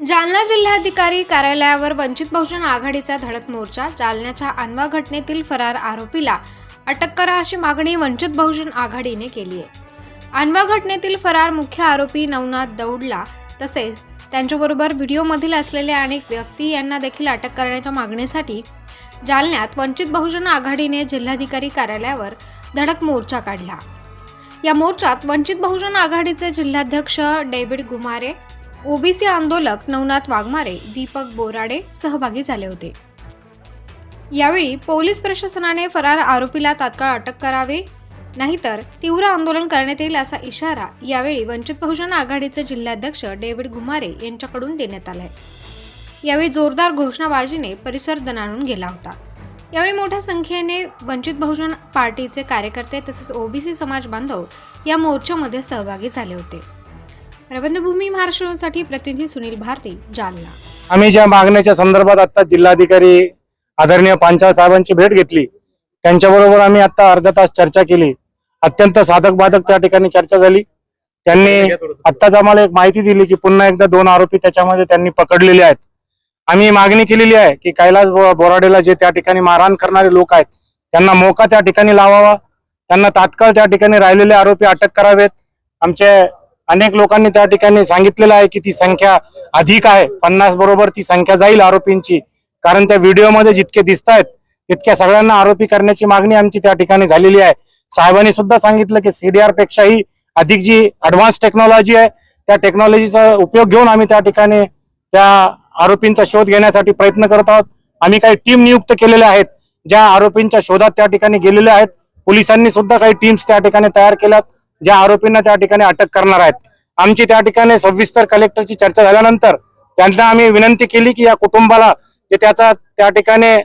जालना जिल्हाधिकारी कार्यालयावर वंचित बहुजन आघाडीचा धडक मोर्चा जालन्याच्या अनवा घटनेतील फरार आरोपीला अटक करा अशी मागणी वंचित बहुजन आघाडीने केली आहे. अनवा घटनेतील फरार मुख्य आरोपी नवनाथ दौडला तसेच त्यांच्याबरोबर व्हिडिओमधील असलेले अनेक व्यक्ती यांना देखील अटक करण्याच्या मागणीसाठी जालन्यात वंचित बहुजन आघाडीने जिल्हाधिकारी कार्यालयावर धडक मोर्चा काढला. या मोर्चात वंचित बहुजन आघाडीचे जिल्हाध्यक्ष डेव्हिड गुमारे ओबीसी आंदोलक नवनाथ वाघमारे दीपक बोराडे सहभागी झाले होते. यावेळी पोलीस प्रशासनाने फरार आरोपीला तात्काळ अटक करावे नाहीतर तीव्र आंदोलन करण्यात येईल असा इशारा यावेळी वंचित बहुजन आघाडीचे जिल्हाध्यक्ष डेव्हिड घुमारे यांच्याकडून देण्यात आलाय. यावेळी जोरदार घोषणाबाजीने परिसर दणाणून गेला होता. यावेळी मोठ्या संख्येने वंचित बहुजन पार्टीचे कार्यकर्ते तसेच ओबीसी समाज बांधव या मोर्चामध्ये सहभागी झाले होते. प्रबंधभूमी महाराष्ट्रसाठी प्रतिनिधी सुनील भारती जालना. आम्ही ज्या मागण्याच्या संदर्भात आता जिल्हाधिकारी आदरणीय पांचाळ साहेबांची भेट घेतली त्यांच्याबरोबर आम्ही आता अर्धा तास चर्चा केली. अत्यंत साधक बाधक त्या ठिकाणी चर्चा झाली. त्यांनी आत्ताच आम्हाला एक माहिती दिली की पुन्हा एकदा दोन आरोपी त्याच्यामध्ये त्यांनी पकडलेले आहेत. आम्ही मागणी केलेली आहे की कैलास बोराडेला जे त्या ठिकाणी मारहाण करणारे लोक आहेत त्यांना मोका त्या ठिकाणी लावावा. त्यांना तात्काळ त्या ठिकाणी राहिलेले आरोपी अटक करावेत. आमचे अनेक लोकांनी त्या ठिकाणी सांगितलेलं आहे की ती संख्या अधिक आहे. पन्नास बरोबर ती संख्या जाईल आरोपींची. कारण त्या व्हिडिओमध्ये जितके दिसत आहेत तितक्या सगळ्यांना आरोपी करण्याची मागणी आमची त्या ठिकाणी झालेली आहे. साहेबांनी सुद्धा सांगितलं की सीडीआर पेक्षाही अधिक जी ऍडव्हान्स टेक्नॉलॉजी आहे त्या टेक्नॉलॉजीचा उपयोग घेऊन आम्ही त्या ठिकाणी त्या आरोपींचा शोध घेण्यासाठी प्रयत्न करत आहोत. आम्ही काही टीम नियुक्त केलेल्या आहेत. ज्या आरोपींच्या शोधात त्या ठिकाणी गेलेल्या आहेत. पोलिसांनी सुद्धा काही टीम्स त्या ठिकाणी तयार केल्यात. ज्या आरोपींना त्या ठिकाणी अटक करणार आहेत. आमची त्या ठिकाणी सविस्तर कलेक्टरची चर्चा झाल्यानंतर त्यांना आम्ही विनंती केली की या कुटुंबाला जे त्याचा त्या ठिकाणी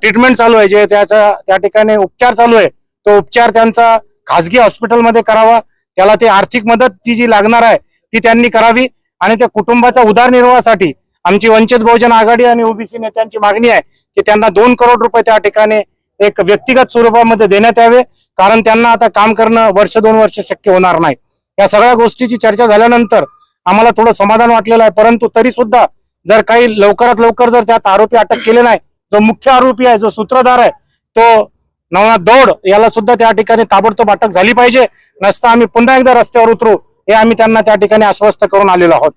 ट्रीटमेंट चालू आहे जे त्याचा त्या ठिकाणी उपचार चालू आहे तो उपचार त्यांचा खासगी हॉस्पिटलमध्ये करावा. त्याला ती आर्थिक मदत ती जी लागणार आहे ती त्यांनी करावी. आणि त्या कुटुंबाच्या उदरनिर्वाहासाठी आमची वंचित बहुजन आघाडी आणि ओबीसी नेत्यांची मागणी आहे की त्यांना दोन करोड रुपये त्या ठिकाणी एक व्यक्तिगत स्वरूपामध्ये देण्यात यावे कारण त्यांना आता काम करणं वर्ष दोन वर्ष शक्य होणार नाही. या सगळ्या गोष्टीची चर्चा झाल्यानंतर आम्हाला थोडं समाधान वाटलेलं आहे परंतु तरी सुद्धा जर काही लवकरात लवकर जर त्यात आरोपी अटक केले नाही जो मुख्य आरोपी आहे जो सूत्रधार आहे तो नवनाथ दौड याला सुद्धा त्या ठिकाणी ताबडतोब अटक झाली पाहिजे. नसता आम्ही पुन्हा एकदा रस्त्यावर उतरू हे आम्ही त्यांना त्या ठिकाणी आश्वस्त करून आलेलो आहोत.